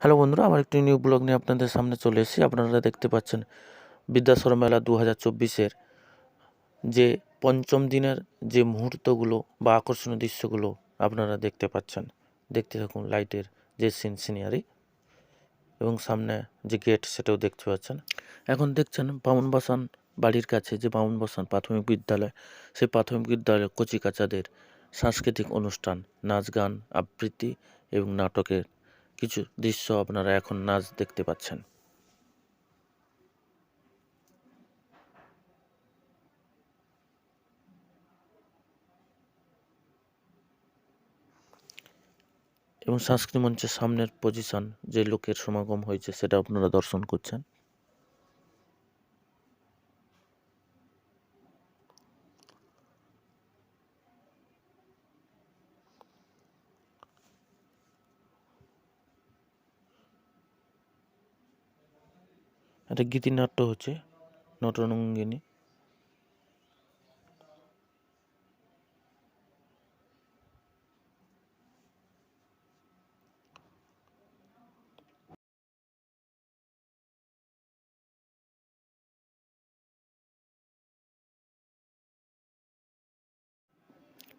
Hello বন্ধুরা, আমার একটি নিউ ব্লগ নিয়ে আপনাদের সামনে চলে এসেছি। আপনারা দেখতে পাচ্ছেন বিদ্যাসর মেলা দু হাজার চব্বিশের যে পঞ্চম দিনের যে মুহূর্তগুলো বা আকর্ষণীয় দৃশ্যগুলো আপনারা দেখতে পাচ্ছেন। দেখতে থাকুন লাইটের যে সিন সিনারি এবং সামনে যে গেট, সেটাও দেখতে পাচ্ছেন। এখন দেখছেন বামুন বাসান বাড়ির কাছে যে বামুন বাসান প্রাথমিক বিদ্যালয়, সেই প্রাথমিক বিদ্যালয়ের কচিকাচাদের সাংস্কৃতিক অনুষ্ঠান, নাচ গান, আবৃত্তি এবং নাটকের কিছু দৃশ্য আপনারা এখন নাচ দেখতে পাচ্ছেন। এবং সাংস্কৃতিক মঞ্চের সামনের পজিশন যে লোকের সমাগম হয়েছে, সেটা আপনারা দর্শন করছেন। একটা গীতিনাট্য হচ্ছে, নটরঙ্গিনী।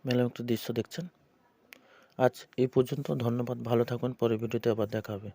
মেলার একটা দৃশ্য দেখছেন? আজ এই পর্যন্ত, ধন্যবাদ, ভালো থাকুন পরে ভিডিওতে আবার দেখা হবে।